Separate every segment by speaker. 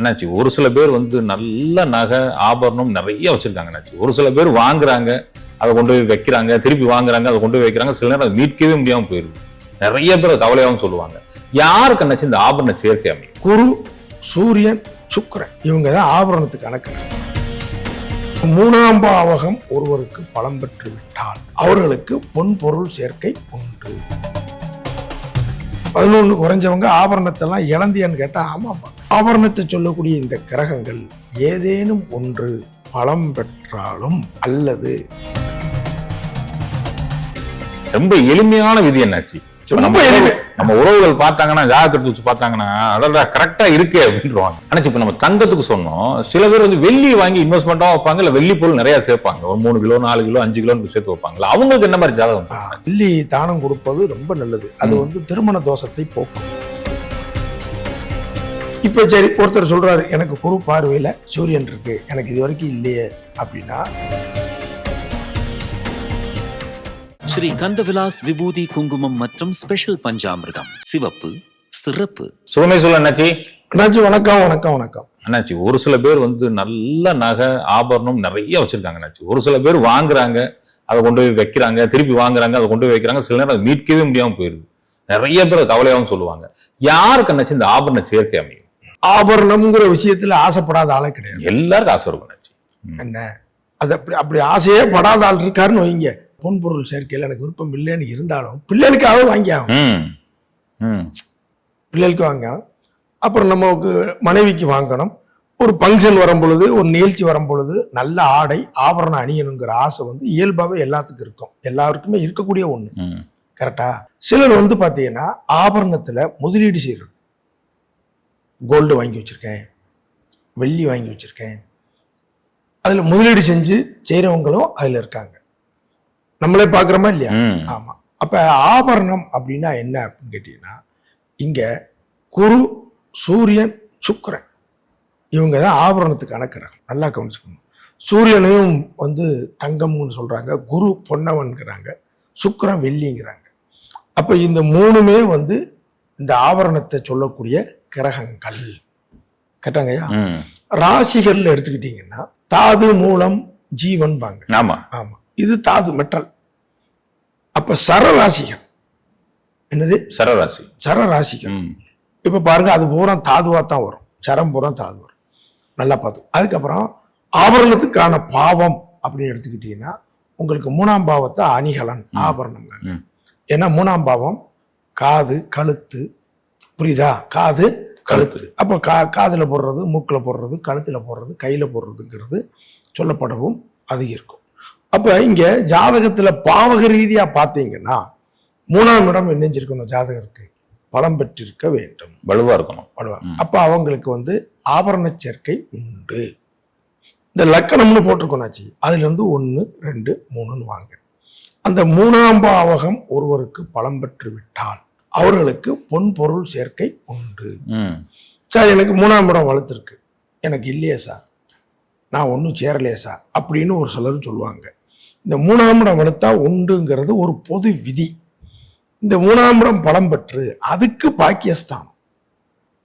Speaker 1: அண்ணாச்சி ஒரு சில பேர் வந்து நல்ல நகை ஆபரணம் நிறைய வச்சுருக்காங்க அண்ணாச்சி. ஒரு சில பேர் வாங்குறாங்க அதை கொண்டு போய் வைக்கிறாங்க திருப்பி வாங்குறாங்க அதை கொண்டு போய் வைக்கிறாங்க. சில நேரம் அதை மீட்கவே முடியாமல் போயிருது. நிறைய பேர் கவலையாகவும் சொல்லுவாங்க. யாருக்கு அண்ணாச்சி இந்த ஆபரண சேர்க்கை அமையும்?
Speaker 2: குரு சூரியன் சுக்கரன் இவங்க தான் ஆபரணத்துக்கு கணக்கு மூணாம் பாவகம் ஒருவருக்கு பலம் பெற்று விட்டால் அவர்களுக்கு பொன் பொருள் சேர்க்கை உண்டு. பதினொன்று குறைஞ்சவங்க ஆபரணத்தெல்லாம் இழந்தியான்னு கேட்டா ஆமாப்பா. ஆபரணத்தை சொல்லக்கூடிய இந்த கிரகங்கள் ஏதேனும் ஒன்று பலம் பெற்றாலும் அல்லது
Speaker 1: ரொம்ப எளிமையான விதி என்னாச்சு?
Speaker 2: ரொம்ப
Speaker 1: நம்ம
Speaker 2: எளிமை.
Speaker 1: நம்ம உறவுகள் பார்த்தாங்கன்னா ஜாதகத்தை வச்சு பார்த்தாங்கன்னா அதான் கரெக்டா இருக்கே அப்படின்றாங்க ஆனா இப்ப நம்ம தங்கத்துக்கு சொன்னோம் சில பேர் வந்து வெள்ளி வாங்கி இன்வெஸ்ட்மெண்ட்டாக வைப்பாங்க இல்ல வெள்ளி பொருள் நிறைய சேர்ப்பாங்க. ஒரு மூணு கிலோ நாலு கிலோ அஞ்சு கிலோ சேர்த்து வைப்பாங்கல்ல அவங்களுக்கு என்ன மாதிரி ஜாதகம்?
Speaker 2: வெள்ளி தானம் கொடுப்பது ரொம்ப நல்லது. அது வந்து திருமண தோஷத்தை போக்கும். இப்ப சரி ஒருத்தர் சொல்றாரு எனக்கு குரு பார்வையில சூரியன் இருக்கு. எனக்கு இது வரைக்கும் இல்லையே. அப்படின்னா?
Speaker 3: ஸ்ரீ கந்தவிலாஸ் விபூதி குங்குமம் மற்றும் ஸ்பெஷல் பஞ்சாமிர்தம். சிவப்பு சிறப்பு.
Speaker 1: சுகமே சொல்ல அண்ணாச்சி.
Speaker 2: அண்ணாச்சி வணக்கம் வணக்கம் வணக்கம்.
Speaker 1: அண்ணாச்சி ஒரு சில பேர் வந்து நல்ல நகை ஆபரணம் நிறைய வச்சிருக்காங்க அண்ணாச்சி. ஒரு சில பேர் வாங்குறாங்க அதை கொண்டு போய் வைக்கிறாங்க திருப்பி வாங்குறாங்க அதை கொண்டு போய் வைக்கிறாங்க. சில நேரம் அதை மீட்கவே முடியாம போயிருது. நிறைய பேர் கவலையாகவும் சொல்லுவாங்க. யாருக்கு அண்ணாச்சி இந்த ஆபரண சேர்க்கை அமையும்?
Speaker 2: ஆபரணம்ங்கிற விஷயத்துல ஆசைப்படாத ஆளே கிடையாது.
Speaker 1: எல்லாருக்கும் ஆசை இருக்கும்.
Speaker 2: என்ன? அது அப்படி அப்படி ஆசையே படாத ஆள் இருக்காருன்னு வைங்க. பொன் பொருள் சேர்க்கையில் எனக்கு விருப்பம் இல்லைன்னு இருந்தாலும் பிள்ளைகளுக்காக வாங்கி ஆகணும்.
Speaker 1: ம். ம்.
Speaker 2: பிள்ளைகளுக்கு வாங்கணும் அப்புறம் நமக்கு மனைவிக்கு வாங்கணும். ஒரு ஃபங்க்ஷன் வரும் பொழுது ஒரு நிகழ்ச்சி வரும் பொழுது நல்ல ஆடை ஆபரணம் அணியணுங்கிற ஆசை வந்து இயல்பாகவே எல்லாத்துக்கும் இருக்கும். எல்லாருக்குமே இருக்கக்கூடிய ஒன்று கரெக்டா சிலர் வந்து பார்த்தீங்கன்னா ஆபரணத்தில் முதலீடு செய்கிறது கோல்டு வாங்கி வச்சிருக்கேன். வெள்ளி வாங்கி வச்சிருக்கேன். அதில் முதலீடு செஞ்சு செய்கிறவங்களும் அதில் இருக்காங்க. நம்மளே பார்க்குறோமா இல்லையா?
Speaker 1: ம்.
Speaker 2: ஆமா. அப்ப ஆபரணம் அப்படின்னா என்ன அப்படின்னு கேட்டீங்கன்னா இங்க குரு சூரியன் சுக்கிரன். இவங்க தான் ஆபரணத்துக்கு கணக்குறாங்க நல்லா கவனிச்சுக்கணும். சூரியனையும் வந்து தங்கம்னு சொல்றாங்க. குரு பொன்னவன்கிறாங்க. சுக்கிரன் வெள்ளிங்கிறாங்க. அப்ப இந்த மூணுமே வந்து இந்த ஆபரணத்தை சொல்லக்கூடிய கிரகங்கள். கேட்டாங்கய்யா
Speaker 1: ம்.
Speaker 2: ராசிகள்ல எடுத்துக்கிட்டீங்கன்னா தாது மூலம் ஜீவன்பாங்க
Speaker 1: ஆமா.
Speaker 2: ஆமா. இது தாது மெட்டல். அப்ப சரராசிகள். என்னது?
Speaker 1: சரராசி.
Speaker 2: சரராசிகள். இப்ப பாருங்க அது பூரா தாதுவா தான் வரும். சரம் பூரா தாது வரும். நல்லா பார்த்து. அதுக்கப்புறம் ஆபரணத்துக்கான பாவம் அப்படின்னு எடுத்துக்கிட்டீங்கன்னா உங்களுக்கு மூணாம் பாவத்தை அணிகலன் ஆபரணங்க
Speaker 1: ம்.
Speaker 2: ஏன்னா மூணாம் பாவம் காது கழுத்து புரியுதா? காது கழுத்து. அப்போ கா காதுல போடுறது மூக்குல போடுறது கழுத்துல போடுறது கையில போடுறதுங்கிறது சொல்லப்படவும் அது இருக்கும் அப்ப இங்க ஜாதகத்துல பாவக ரீதியா பார்த்தீங்கன்னா மூணாம் இடம் என்னஞ்சிருக்கணும் ஜாதகருக்கு. பலம் பெற்றிருக்க வேண்டும்.
Speaker 1: வலுவா இருக்கணும். ம்.
Speaker 2: அப்ப அவங்களுக்கு வந்து ஆபரண சேர்க்கை உண்டு. இந்த லக்கணம்னு போட்டிருக்கோனாச்சு அதுல இருந்து ஒன்று ரெண்டு மூணுன்னு வாங்க. அந்த மூணாம் பாவகம் ஒருவருக்கு பலம் பெற்று விட்டால் அவர்களுக்கு பொன் பொருள் சேர்க்கை உண்டு. சார் எனக்கு மூணாம் இடம் வளர்த்துருக்கு. எனக்கு இல்லையே சார். நான் ஒன்றும் சேரலையே சார் அப்படின்னு ஒரு சிலர் சொல்லுவாங்க. இந்த மூணாம் இடம் வளர்த்தா உண்டுங்கிறது ஒரு பொது விதி. இந்த மூணாம் இடம் பலம் பெற்று அதுக்கு பாக்கியஸ்தானம்.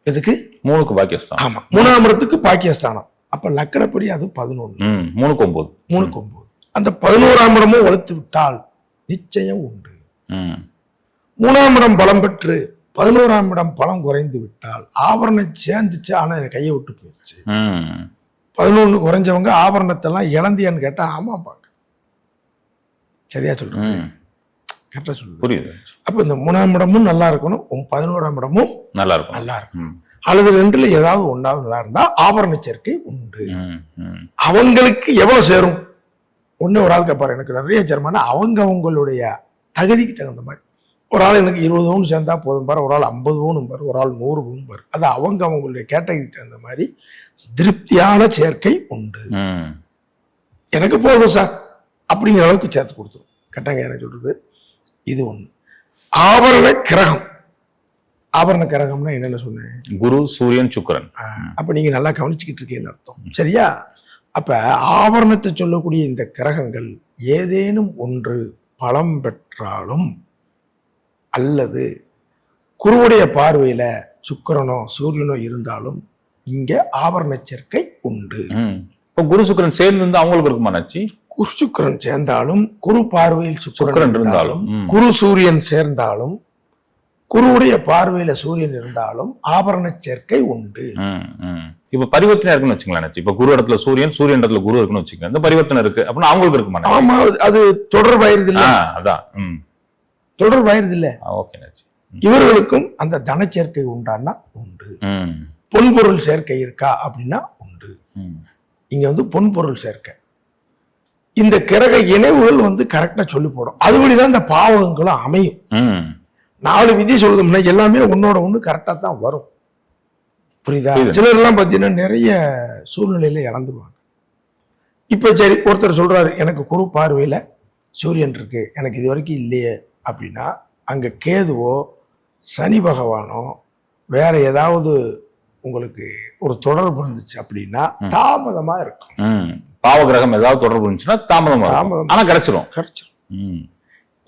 Speaker 2: எதுக்கு?
Speaker 1: மூணுக்கு பாக்கியஸ்தான்
Speaker 2: ஆமா மூணாம் இடத்துக்கு பாக்கியஸ்தானம். அப்ப லக்கணப்படி அது பதினொன்று
Speaker 1: மூணுக்கு ஒன்பது
Speaker 2: மூணுக்கு ஒன்பது அந்த பதினோராம் இடமும் வளர்த்து விட்டால் நிச்சயம் உண்டு. மூணாம் இடம் பலம் பெற்று பதினோராம் இடம் பலம் குறைந்து விட்டால் ஆபரணம் சேர்ந்துச்சு ஆனா என் கையை விட்டு போயிடுச்சு பதினொன்று குறைஞ்சவங்க ஆபரணத்தெல்லாம் இழந்தியான்னு கேட்டா ஆமாப்பாங்க சரியா சொல்றேன்
Speaker 1: ம்.
Speaker 2: கரெக்டா சொல்லுது.
Speaker 1: புரியுது.
Speaker 2: அப்ப இந்த மூணாம் இடமும் நல்லா இருக்கணும் பதினோராம் இடமும்
Speaker 1: நல்லா இருக்கும்
Speaker 2: நல்லா இருக்கும் அல்லது ரெண்டுல ஏதாவது ஒன்றாவது நல்லா இருந்தா ஆபரண சேர்க்கை உண்டு. அவங்களுக்கு எவ்வளவு சேரும்? ஒண்ணு ஒரு ஆள் கேட்பாரு எனக்கு நிறைய சேர்மானா அவங்க அவங்களுடைய தகுதிக்கு தகுந்த மாதிரி. ஒரு ஆள் எனக்கு இருபது பவுன் சேர்ந்தா போதும் பாரு ஒரு ஆள் ஐம்பது பவுன் பாரு ஒரு ஆள் நூறு பவுன் பாரு. அது அவங்க அவங்களுடைய கேட்டகரிக்கு தகுந்த மாதிரி திருப்தியான சேர்க்கை உண்டு. எனக்கு போதும் சார் அப்படிங்கிற அளவுக்கு சேர்த்து கொடுத்துரும். கேட்டாங்க எனக்கு சொல்றது இது ஒண்ணு. ஆபரண கிரகம். ஆபரண கிரகம்னா என்னென்ன சொன்னேன்?
Speaker 1: குரு சூரியன் சுக்கிரன்.
Speaker 2: அப்ப நீங்க நல்லா கவனிச்சுக்கிட்டு இருக்கீங்கன்னு அர்த்தம். சரியா? அப்ப ஆபரணத்தை சொல்லக்கூடிய இந்த கிரகங்கள் ஏதேனும் ஒன்று பலம் பெற்றாலும் அல்லது குருவுடைய பார்வையில சுக்கிரனோ சூரியனோ இருந்தாலும் இங்க ஆபரண சேர்க்கை உண்டு.
Speaker 1: இப்போ குரு சுக்கிரன் சேர்ந்து அவங்களுக்கு இருக்குமா
Speaker 2: குரு சுக்கிரன் சேர்ந்தாலும் குரு பார்வையில்
Speaker 1: சுக்கிரன் இருந்தாலும்.
Speaker 2: குரு சூரியன் சேர்ந்தாலும் குருவுடைய பார்வையில சூரியன் இருந்தாலும் ஆபரண சேர்க்கை உண்டு.
Speaker 1: இப்ப பரிவர்த்தனை இருக்குன்னு அண்ணாச்சி. இப்ப குரு இடத்துல சூரியன் சூரியன் இடத்துல குரு இருக்குன்னு வச்சுக்கோங்க இந்த பரிவர்த்தனை இருக்கு அப்படின்னா அவங்களுக்கு இருக்குமா?
Speaker 2: ஆமா அது- தொடர்பாயிருது இல்ல
Speaker 1: அதான்
Speaker 2: தொடர்பாயிருது இல்ல. இவர்களுக்கும் அந்த தனச்சேர்க்கை உண்டான்னா உண்டு. பொன்பொருள் சேர்க்கை இருக்கா அப்படின்னா உண்டு. இங்க வந்து பொன்பொருள் சேர்க்கை. இந்த கிரக இணைவுகள் வந்து கரெக்டா சொல்லி போடும். அதுபடிதான் இந்த பாவகங்களும் அமையும். நாலு விதி சொல்லுதோம்னா எல்லாமே உன்னோட ஒண்ணு கரெக்டா தான் வரும். புரியுதா?
Speaker 1: புரியுது.
Speaker 2: சிலர் எல்லாம் பாத்தீங்கன்னா நிறைய சூழ்நிலையில இழந்துருவாங்க. இப்ப சரி ஒருத்தர் சொல்றாரு எனக்கு குரு பார்வையில சூரியன் இருக்கு. எனக்கு இது வரைக்கும் இல்லையே. அப்படின்னா அங்க கேதுவோ சனி பகவானோ வேற ஏதாவது உங்களுக்கு ஒரு தொடர்பு இருந்துச்சு அப்படின்னா தாமதமா இருக்கும்.
Speaker 1: ம். பாவ கிரகம் ஏதாவது தொடர்பு இருந்துச்சுன்னா தாமதமா.
Speaker 2: தாமதம்.
Speaker 1: ஆனா கிடைச்சிரும்.
Speaker 2: கிடைச்சிரும்.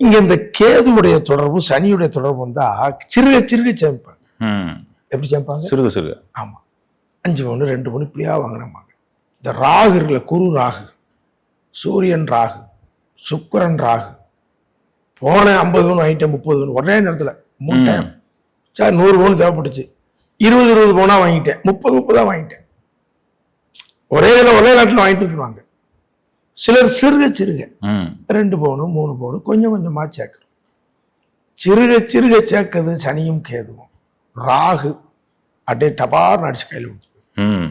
Speaker 2: இங்க இந்த கேதுவுடைய தொடர்பு சனியுடைய தொடர்பு வந்தா சிறுக சிறுக சேர்ப்பாங்க
Speaker 1: ம்.
Speaker 2: எப்படி சேர்ப்பாங்க
Speaker 1: சிறுக சிறுக.
Speaker 2: ஆமா. அஞ்சு பவுன் ரெண்டு பவுன் இப்படியா வாங்கினோமாங்க இந்த ராகு இருக்குல்ல குரு ராகு சூரியன் ராகு சுக்கிரன் ராகு போன ஐம்பது பவுன் வாங்கிட்டேன் முப்பது பவுன் ஒரே நேரத்துல மூணு டைம்
Speaker 1: ம்.
Speaker 2: சார் நூறு பவுன் தேவைப்பட்டுச்சு. இருபது இருபது பவுனா வாங்கிட்டேன். முப்பது முப்பதா வாங்கிட்டேன். ஒரே இதில் ஒரே நாட்டில் வாங்கிட்டு வந்துருவாங்க. சிலர் சிறுக சிறுக. ரெண்டு பவுனு மூணு பவுனு கொஞ்சம் கொஞ்சமா சேர்க்கிறோம் சிறுக சிறுக சேர்க்கிறது சனியும் கேதுவும். ராகு அப்படியே டபார்னு அடிச்சு கையில் கொடுத்து
Speaker 1: ம்.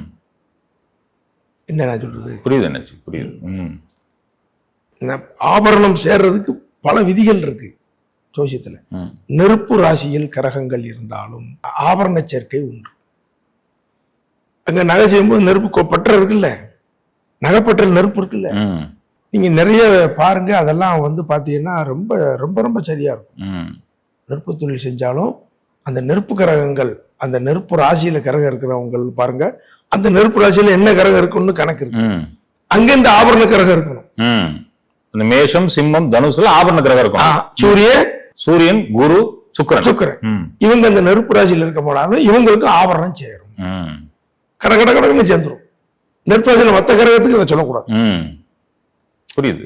Speaker 2: என்ன நான் சொல்றது?
Speaker 1: புரியுது அண்ணாச்சி புரியுது.
Speaker 2: ஆபரணம் சேர்றதுக்கு பல விதிகள் இருக்கு ஜோசியத்துல. நெருப்பு ராசியில் கிரகங்கள் இருந்தாலும் ஆபரண சேர்க்கை உண்டு. அங்க நகை செய்யும்போது நெருப்பு பட்டறை இருக்குல்ல? நகைப்பற்றல் நெருப்பு இருக்குல்ல? நீங்க நிறைய பாருங்க அதெல்லாம் வந்து பாத்தீங்கன்னா ரொம்ப ரொம்ப ரொம்ப சரியா இருக்கும். நெருப்பு தொழில் செஞ்சாலும் அந்த நெருப்பு கிரகங்கள் அந்த நெருப்பு ராசியில கிரகம் இருக்கிறவங்க பாருங்க அந்த நெருப்பு ராசியில என்ன கிரகம் இருக்குன்னு கணக்கு இருக்கு. அங்க இந்த ஆபரண கிரகம் இருக்கணும்.
Speaker 1: ம் இந்த மேஷம் சிம்மம் தனுசுல ஆபரண கிரகம் இருக்கும்.
Speaker 2: சூரிய
Speaker 1: சூரியன் குரு சுக்கிரன்.
Speaker 2: சுக்கிரன். இவங்க அந்த நெருப்பு ராசியில இருக்க போனாலும் இவங்களுக்கு ஆபரணம் சேரும். கட கட கடன்னு சேர்ந்துரும். நெருப்பு ராசியில மத்த கிரகத்துக்கு இதை சொல்லக்கூடாது.
Speaker 1: புரியுது.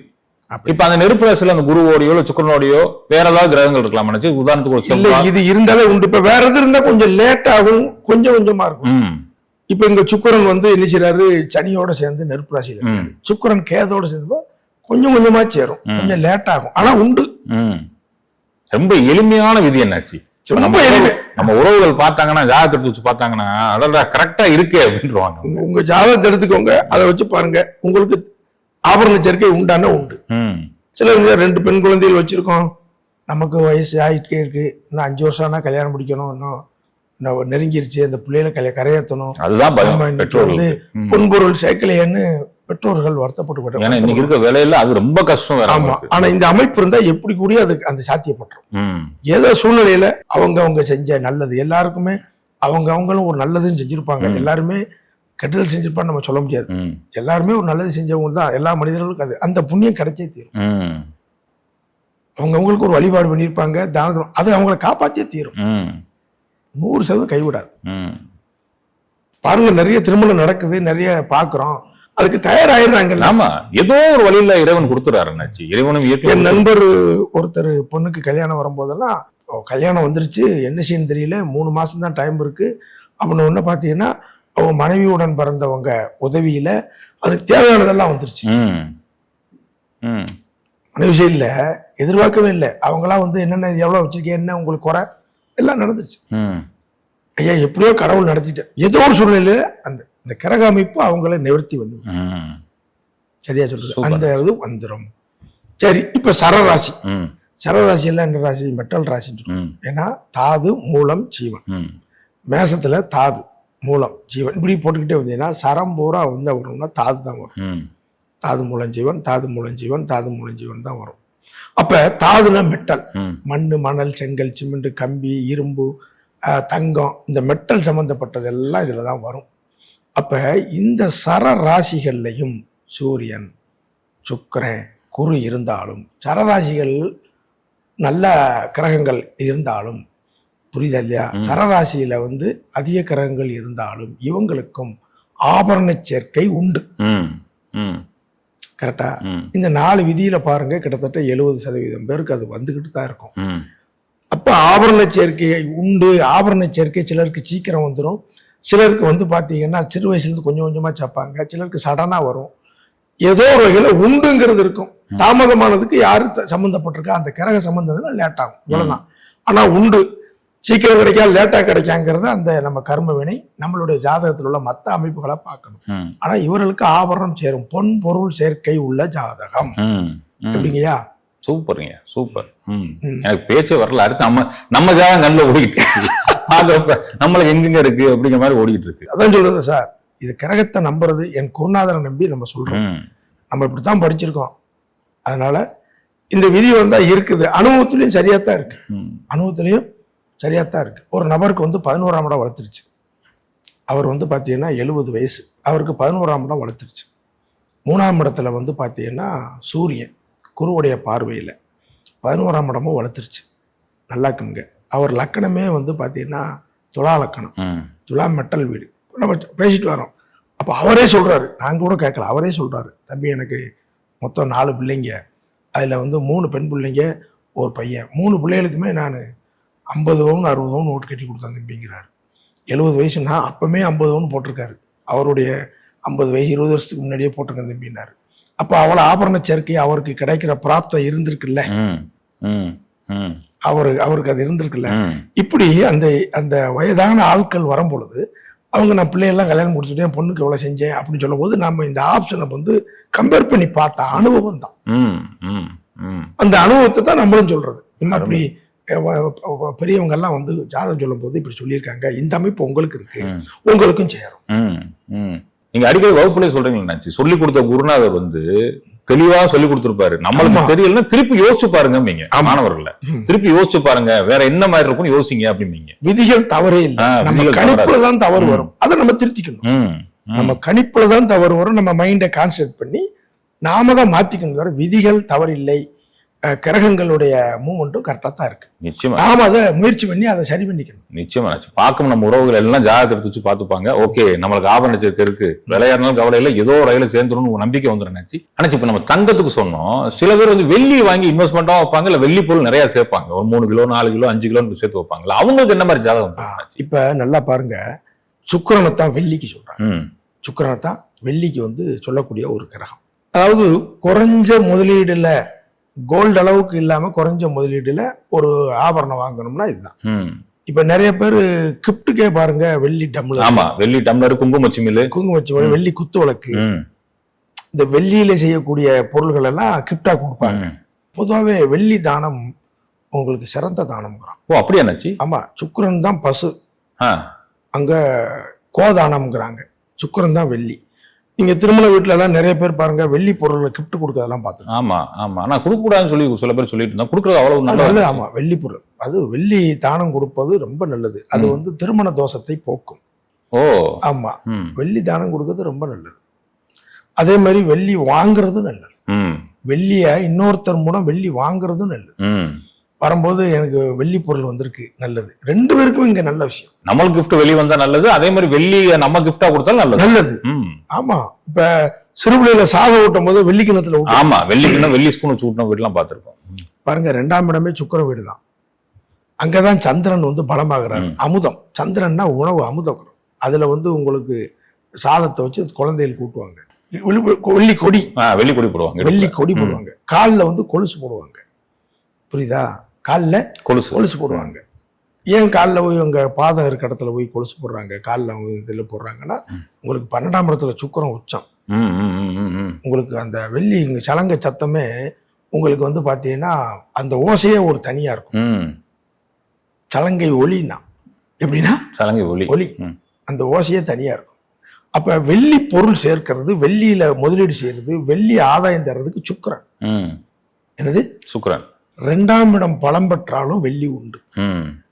Speaker 1: இப்ப அந்த நெருப்பு ராசியில அந்த குருவோடையோ இல்ல சுக்கிரனோடையோ வேற ஏதாவது கிரகங்கள் இருக்கலாம். நினைச்சு உதாரணத்துக்கு
Speaker 2: இல்ல இது இருந்தாலே உண்டு. இப்ப வேற எது இருந்தா கொஞ்சம் லேட் ஆகும் கொஞ்சம் கொஞ்சமா இருக்கும். இப்ப இங்க சுக்கிரன் வந்து என்ன செய்றாரு? சனியோட சேர்ந்து நெருப்பு ராசியில. சுக்கிரன் கேதோட சேர்ந்து கொஞ்சம் கொஞ்சமா சேரும். கொஞ்சம் லேட் ஆகும். ஆனா உண்டு.
Speaker 1: ம். ரொம்ப எளிமையான விதி என்னாச்சு?
Speaker 2: ரொம்ப எளிமை.
Speaker 1: நம்ம உறவுகள் பார்த்தாங்கன்னா ஜாதகத்தை எடுத்து வச்சு பார்த்தாங்கன்னா அடடா கரெக்டா இருக்கே அப்படின்றவாங்க.
Speaker 2: உங்க- ஜாதகத்தை எடுத்துக்கோங்க. அதை வச்சு பாருங்க. உங்களுக்கு ஆபரண சேர்க்கை உண்டான உண்டு. சிலருங்க ரெண்டு பெண் குழந்தைகள் வச்சிருக்கோம். நமக்கு வயசு ஆயிட்டே இருக்கு. இன்னும் அஞ்சு வருஷம் ஆனா கல்யாணம் முடிக்கணும். இன்னும் நெருங்கிருச்சு. அந்த பிள்ளைகளை கரையேற்றணும்
Speaker 1: அதுதான்
Speaker 2: வந்து. பொன்பொருள் சேர்க்கலையேன்னு பெற்றோர்கள் வருத்தப்பட்டு
Speaker 1: ஏன்னா இன்னைக்கு இருக்க வேலையில அது ரொம்ப கஷ்டம்
Speaker 2: ஆமா. ஆனா இந்த அமைப்பு இருந்தா எப்படி கூடிய அது அந்த சாத்தியப்பட்டுரும்.
Speaker 1: ம்.
Speaker 2: ஏதோ சூழ்நிலையில அவங்க அவங்க செஞ்ச நல்லது எல்லாருக்குமே அவங்க அவங்களும் ஒரு நல்லதுன்னு செஞ்சிருப்பாங்க. எல்லாருமே கெடுதல் செஞ்சிருப்பான்னு நம்ம சொல்ல முடியாது. எல்லாருமே ஒரு நல்லது செஞ்சவங்க தான். எல்லா மனிதர்களுக்கும் அது. அந்த புண்ணியம் கிடைச்சே தீரும்.
Speaker 1: ம்.
Speaker 2: அவங்க அவங்களுக்கு ஒரு வழிபாடு பண்ணியிருப்பாங்க தானம் அது அவங்கள காப்பாத்தியே தீரும்.
Speaker 1: ம்.
Speaker 2: நூறு சதவீதம் கைவிடாது.
Speaker 1: ம்.
Speaker 2: பாருங்க நிறைய திருமணம் நடக்குது நிறைய பாக்குறோம். அதுக்கு தயாராயிடுறாங்கல்ல.
Speaker 1: ஆமா. ஏதோ ஒரு வழியில இறைவன் கொடுத்துறாரு என்னாச்சு இறைவனும்
Speaker 2: என் நண்பர் ஒருத்தர் பொண்ணுக்கு கல்யாணம் வரும்போதெல்லாம் "ஓ, கல்யாணம் வந்துருச்சு. என்ன செய்யணும் தெரியல. மூணு மாசம் தான் டைம் இருக்கு. அப்படின்னு ஒன்று பார்த்தீங்கன்னா அவங்க மனைவியுடன் பிறந்தவங்க உதவியில அதுக்கு தேவையானதெல்லாம் வந்துருச்சு.
Speaker 1: ம். ம்.
Speaker 2: மனைவி சைடில் எதிர்பார்க்கவே இல்லை. அவங்களா வந்து என்னென்ன எவ்வளோ வச்சிருக்கேன் என்ன உங்களுக்கு குறை? எல்லாம் நடந்துருச்சு. ஐயா எப்படியோ கடவுள் நடத்திட்டேன் ஏதோ ஒரு சூழ்நிலையில அந்த இந்த கிரக அமைப்பு அவங்கள நிவர்த்தி பண்ணு
Speaker 1: ம்.
Speaker 2: சரியா சொல்றது. அந்த இது வந்துடும் சரி இப்ப சரராசி.
Speaker 1: ம்.
Speaker 2: சரராசி எல்லாம் என்ன ராசி? மெட்டல் ராசின்னு சொல்லுவோம் ஏன்னா தாது மூலம் ஜீவன். மேசத்துல தாது மூலம் ஜீவன். இப்படி போட்டுக்கிட்டே வந்தீங்கன்னா சரம் பூரா வந்து வரும்னா தாது தான் வரும்.
Speaker 1: ம்.
Speaker 2: தாது மூலம் ஜீவன் தாது மூலம் ஜீவன் தாது மூலம் ஜீவன் தான் வரும். அப்ப தாதுனா மெட்டல்.
Speaker 1: ம்.
Speaker 2: மண்ணு மணல் செங்கல் சிமெண்ட் கம்பி இரும்பு தங்கம் இந்த மெட்டல் சம்பந்தப்பட்டது எல்லாம் இதுல தான் வரும். அப்ப இந்த சர ராசிகள்லையும் சூரியன் சுக்கிரன் குரு இருந்தாலும் சரராசிகள் நல்ல கிரகங்கள் இருந்தாலும் புரியுதா இல்லையா. சரராசியில வந்து அதிக கிரகங்கள் இருந்தாலும் இவங்களுக்கும் ஆபரண சேர்க்கை உண்டு. கரெக்டா? இந்த நாலு விதியில பாருங்க கிட்டத்தட்ட எழுபது சதவீதம் பேருக்கு அது வந்துகிட்டு தான் இருக்கும். அப்ப ஆபரண சேர்க்கை உண்டு. ஆபரண சேர்க்கை சிலருக்கு சீக்கிரம் வந்துடும் சிலருக்கு வந்து பாத்தீங்கன்னா சிறு வயசுலேருந்து கொஞ்சம் கொஞ்சமா சேர்ப்பாங்க சிலருக்கு சடனா வரும். ஏதோ ஒரு வகையில உண்டுங்கிறது இருக்கும். தாமதமானதுக்கு யாரு சம்மந்தப்பட்டிருக்கா அந்த கிரக சம்பந்தம் லேட் ஆகும். இவ்வளவுதான். ஆனா உண்டு. சீக்கிரம் கிடைக்கா லேட்டா கிடைக்காங்கிறத அந்த நம்ம கர்ம வினை நம்மளுடைய ஜாதகத்தில் உள்ள மற்ற அமைப்புகளை பார்க்கணும்.
Speaker 1: ம்.
Speaker 2: ஆனா இவர்களுக்கு ஆபரணம் சேரும். பொன் பொருள் சேர்க்கை உள்ள ஜாதகம். எப்படிங்கய்யா?
Speaker 1: சூப்பருங்க. சூப்பர். எனக்கு பேச்சே வரல. அடுத்து நம்ம நம்ம ஜாதகம் கண்ணில் ஓடிக்கிட்டு பார்க்கறப்ப நம்மளுக்கு எங்கெங்க இருக்கு அப்படிங்கிற மாதிரி ஓடிக்கிட்டு இருக்கு
Speaker 2: அதான் சொல்றேன் சார். இது கிரகத்தை நம்புறது என் குருநாதரை நம்பி நம்ம சொல்றோம். நம்ம இப்படித்தான் படிச்சிருக்கோம். அதனால இந்த விதி வந்தா இருக்குது. அனுபவத்திலையும் சரியா தான் இருக்கு அனுபவத்திலையும் சரியா தான் இருக்கு. ஒரு நபருக்கு வந்து பதினோராம் இடம் வளர்த்துருச்சு. அவர் வந்து பார்த்தீங்கன்னா எழுபது வயசு. அவருக்கு பதினோராம் இடம் வளர்த்துருச்சு. மூணாம் இடத்துல வந்து பார்த்தீங்கன்னா சூரியன் குருவுடைய பார்வையில் பதினோராம் இடமும் வளர்த்துருச்சு. நல்லாக்குங்க அவர் லக்கணமே வந்து பார்த்தீங்கன்னா துலா லக்கணம். துலா மெட்டல் வீடு. நம்ம பேசிட்டு வரோம். அப்போ அவரே சொல்றாரு. நாங்கள் கூட கேட்கல. அவரே சொல்றாரு. தம்பி எனக்கு மொத்தம் நாலு பிள்ளைங்க. அதில் வந்து மூணு பெண் பிள்ளைங்க ஒரு பையன். மூணு பிள்ளைகளுக்குமே நான் ஐம்பது பவுன் அறுபது பவுன் ஓட்டு கட்டி கொடுத்தேன் தம்பிங்கிறாரு. எழுபது வயசுனா அப்பவுமே ஐம்பது பவுன் போட்டிருக்காரு. அவருடைய ஐம்பது வயசு இருபது வருஷத்துக்கு முன்னாடியே போட்டிருக்கேன் தம்பினாரு அப்போ அவ்வளோ ஆபரண சேர்க்கை அவருக்கு கிடைக்கிற பிராப்தம் இருந்திருக்குல்ல. அவர் அவருக்கு அது இருந்திருக்குல்ல. இப்படி அந்த அந்த வயதான ஆட்கள் வரும் பொழுது அவங்க நான் பிள்ளையெல்லாம் கல்யாணம் முடிச்சுட்டேன் பொண்ணுக்கு எவ்வளோ செஞ்சேன் அப்படின்னு சொல்லும்போது நம்ம இந்த ஆப்ஷனை வந்து கம்பேர் பண்ணி பார்த்த அனுபவம் தான். அந்த அனுபவத்தை தான் நம்மளும் சொல்றது. இன்னும் அப்படி அஹ், வ- வ- பெரியவங்க எல்லாம் வந்து ஜாதகம் சொல்லும்போது இப்படி சொல்லியிருக்காங்க. இந்த அமைப்பு உங்களுக்கு இருக்கு. உங்களுக்கும் சேரும்.
Speaker 1: நீங்க அடிக்கடி வகுப்புலேயே சொல்றீங்களா சொல்லி கொடுத்த குருநாதர் வந்து தெளிவா சொல்லி கொடுத்திருப்பாரு நம்மளுக்கு. தெரியலன்னா திருப்பி யோசிச்சு பாருங்க
Speaker 2: ஆமா.
Speaker 1: மாணவர்களை. திருப்பி யோசிச்சு பாருங்க வேற என்ன மாதிரி இருக்கும்னு யோசிங்க அப்படிம்பீங்க
Speaker 2: விதிகள் தவறே இல்லை நம்ம கணிப்புல தான் தவறு. வரும் அதை நம்ம திருத்திக்கணும்
Speaker 1: ம் ம்.
Speaker 2: நம்ம கணிப்புல தான் தவறு வரும் நம்ம மைண்டை கான்சென்ட் பண்ணி நாம தான் மாத்திக்கணும் விதிகள் தவறில்லை கிரகங்களுடைய மூமெண்ட்டும் கரெக்டாக தான் இருக்கு.
Speaker 1: நிச்சயமா.
Speaker 2: நாம அதை முயற்சி பண்ணி அதை சரி பண்ணிக்கணும்.
Speaker 1: நிச்சயமா பார்க்கும் நம்ம உறவுகள் எல்லாம் ஜாதகத்தை எடுத்து வச்சு பார்த்துப்பாங்க. ஓகே நம்மளுக்கு ஆபரண சேர்க்கை இருக்கு. விளையாடுனாலும் கவலை இல்லை. ஏதோ ஒரு ரயில சேர்ந்துடும் நம்பிக்கை வந்துடும் நினைச்சு ஆனா இப்ப நம்ம தங்கத்துக்கு சொன்னோம். சில பேர் வந்து வெள்ளி வாங்கி இன்வெஸ்ட்மெண்ட்டா வைப்பாங்க இல்ல வெள்ளி பொருள் நிறைய சேர்ப்பாங்க. ஒரு மூணு கிலோ நாலு கிலோ அஞ்சு கிலோ சேர்த்து வைப்பாங்கல்ல அவங்களுக்கு என்ன மாதிரி ஜாதகம்?
Speaker 2: இப்ப நல்லா பாருங்க. சுக்கிரனை தான் வெள்ளிக்கு சொல்றாங்க. சுக்கிரனை தான் வெள்ளிக்கு வந்து சொல்லக்கூடிய ஒரு கிரகம். அதாவது குறைஞ்ச முதலீடுல கோல்டு அளவுக்கு இல்லாம குறைஞ்ச முதலீடுல ஒரு ஆபரணம் வாங்கணும்னா இதுதான். இப்ப நிறைய பேர் கிப்டுக்கே பாருங்க வெள்ளி டம்ளர்.
Speaker 1: ஆமா வெள்ளி டம்ளர் குங்குமச்சி மில்லு
Speaker 2: குங்குமம் வச்சு வெள்ளி குத்து விளக்கு. இந்த வெள்ளியில செய்யக்கூடிய பொருள்கள் எல்லாம் கிப்டா கொடுப்பாங்க. பொதுவாகவே வெள்ளி தானம் உங்களுக்கு சிறந்த தானம்ங்கிறான்.
Speaker 1: ஓ அப்படியா அண்ணாச்சி?
Speaker 2: ஆமா சுக்கிரன் தான் பசு. அங்க கோதானம்ங்கிறாங்க சுக்கிரன் தான் வெள்ளி. நீங்க திருமண வீட்டுல எல்லாம் நிறைய பேர் பாருங்க வெள்ளி பொருளை கிஃப்ட் கொடுக்கறதெல்லாம் பார்த்துருக்கோம்
Speaker 1: ஆமா ஆமா. ஆனா கொடுக்க கூடாதுன்னு சொல்லி சில பேர் சொல்லிட்டு இருந்தா கொடுக்கறது அவ்வளவு
Speaker 2: நல்லது. ஆமா வெள்ளி பொருள். அது வெள்ளி தானம் கொடுப்பது ரொம்ப நல்லது. அது. வந்து திருமண தோஷத்தை போக்கும்.
Speaker 1: ஓ.
Speaker 2: ஆமா.
Speaker 1: ம்.
Speaker 2: வெள்ளி தானம் கொடுக்கறது ரொம்ப நல்லது. அதே மாதிரி வெள்ளி வாங்குறதும் நல்லது. வெள்ளிய இன்னொருத்தர் மூலம் வெள்ளி வாங்குறதும் நல்லது. வரும்போது எனக்கு வெள்ளி பொருள் வந்திருக்கு நல்லது. ரெண்டு பேருக்கும் இங்க நல்ல விஷயம்.
Speaker 1: நம்மளுக்கு gift வெளியே வந்தா நல்லது அதே மாதிரி வெள்ளிய நம்ம கிஃப்டா கொடுத்தாலும் நல்லது.
Speaker 2: நல்லது. ஆமா. இப்ப சிறுபிள்ளையில சாதம் ஊட்டும் போது வெள்ளி கிணத்துல
Speaker 1: ஆமா வெள்ளிக்குன்னா வெள்ளி ஸ்பூன் வச்சு ஊட்டின வீட்டுலாம் பார்த்திருக்கோம்
Speaker 2: பாருங்க ரெண்டாம் இடமே சுக்கிர வீடு தான். அங்கதான் சந்திரன் வந்து பலமாகிறார். அமுதம். சந்திரன்னா உணவு அமுதம். அதுல வந்து உங்களுக்கு சாதத்தை வச்சு குழந்தைகளுக்கு ஊட்டுவாங்க வெள்ளி- வெள்ளி கொடி.
Speaker 1: வெள்ளி கொடி போடுவாங்க
Speaker 2: வெள்ளி. கொடி. போடுவாங்க. காலில் வந்து கொலுசு போடுவாங்க. புரியுதா? காலில்
Speaker 1: கொலுசு.
Speaker 2: கொலுசு போடுவாங்க. ஏன் காலில் போய் உங்க பாதம் இருக்க இடத்துல போய் கொலுசு போடுறாங்க? காலில் இதில் போடுறாங்கன்னா உங்களுக்கு பன்னெண்டாம் இடத்துல சுக்கிரம் உச்சம். உங்களுக்கு அந்த வெள்ளி இங்க சலங்க சத்தமே உங்களுக்கு வந்து பார்த்தீங்கன்னா அந்த ஓசையே ஒரு தனியா இருக்கும்.
Speaker 1: ம்.
Speaker 2: சலங்கை ஒலின்னா எப்படின்னா?
Speaker 1: சலங்கை ஒளி.
Speaker 2: ஒலி
Speaker 1: ம்.
Speaker 2: அந்த ஓசையே தனியா இருக்கும். அப்ப வெள்ளி பொருள் சேர்க்கிறது வெள்ளியில முதலீடு செய்யறது வெள்ளி ஆதாயம் தர்றதுக்கு சுக்கிரன்.
Speaker 1: ம்.
Speaker 2: என்னது?
Speaker 1: சுக்ரன்
Speaker 2: ரெண்டாம் இடம் பலம் பெற்றாலும் வெள்ளி உண்டு.
Speaker 1: ம்.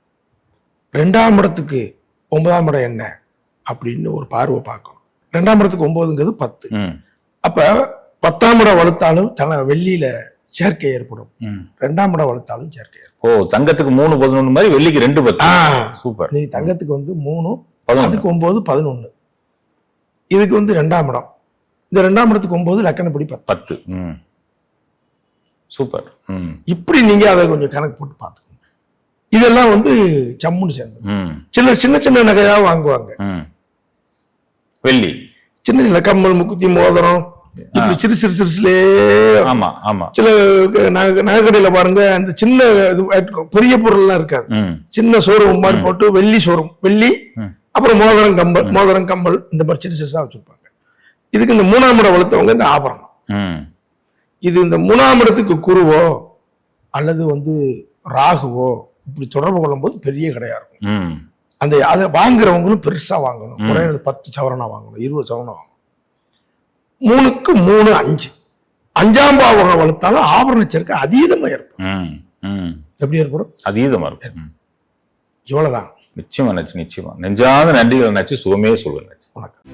Speaker 2: ரெண்டாம் இடத்துக்கு ஒன்பதாம் இடம் என்ன? அப்படின்னு ஒரு பார்வை பார்க்கணும். ரெண்டாம் இடத்துக்கு ஒன்பதுங்கிறது பத்து. அப்ப பத்தாம் இடம் வளர்த்தாலும் தன வெள்ளியில சேர்க்கை ஏற்படும்.
Speaker 1: ம்.
Speaker 2: ரெண்டாம் இடம் வளர்த்தாலும் சேர்க்கை ஏற்படும்.
Speaker 1: ஓ தங்கத்துக்கு மூணு பதினொன்று மாதிரி வெள்ளிக்கு ரெண்டு பத்து. சூப்பர்.
Speaker 2: நீ தங்கத்துக்கு வந்து மூணு அதுக்கு ஒன்பது பதினொன்று இதுக்கு வந்து ரெண்டாம் இடம். இந்த ரெண்டாம் இடத்துக்கு ஒன்பது லக்கணப்படி பத்து.
Speaker 1: சூப்பர்.
Speaker 2: இப்படி நீங்க அதை கொஞ்சம் கணக்கு போட்டு பார்த்துக்கணும் இதெல்லாம் வந்து சம்முன்னு சேர்ந்து
Speaker 1: ம்.
Speaker 2: சிலர் சின்ன சின்ன நகையா வாங்குவாங்க.
Speaker 1: வெள்ளி.
Speaker 2: சின்ன சின்ன கம்மல் முக்குத்தி மோதிரம். இப்படி சிறு சிறு சிறுசுலே
Speaker 1: ஆமா ஆமா.
Speaker 2: சில நகை நகைக்கடையில பாருங்க அந்த சின்ன. பெரிய பொருள்லாம் இருக்காது. சின்ன சோறும் மாதிரி போட்டு வெள்ளி சோறும் வெள்ளி. அப்புறம் மோதிரம் கம்பல் மோதிரம் கம்பல் இந்த மாதிரி சிறு சிறுசா வச்சிருப்பாங்க. இதுக்கு இந்த மூணாம் இடம் வளர்த்தவங்க இந்த ஆபரணம். இது இந்த மூணாம் இடத்துக்கு குருவோ அல்லது வந்து ராகுவோ இப்படி தொடர்பு கொள்ளும்போது பெரிய கடையா இருக்கும்.
Speaker 1: ம்.
Speaker 2: அந்த அதை வாங்குறவங்களும் பெருசா வாங்கணும். குறைஞ்சது பத்து சவரனா வாங்கணும் இருபது சவரனா வாங்கணும். மூணுக்கு மூணு அஞ்சு. அஞ்சாம் பாவகம் வளர்த்தாலும் ஆபரண சேர்க்கை அதீதமா ஏற்படும்.
Speaker 1: ம் ம்.
Speaker 2: எப்படி ஏற்படும்?
Speaker 1: அதீதமா இருக்கும். ம்.
Speaker 2: இவ்வளவுதான்.
Speaker 1: நிச்சயமா நச்சு நிச்சயமா. நெஞ்சாத நன்றிகள் நச்சு சுகமே நச்சு
Speaker 2: வணக்கம்.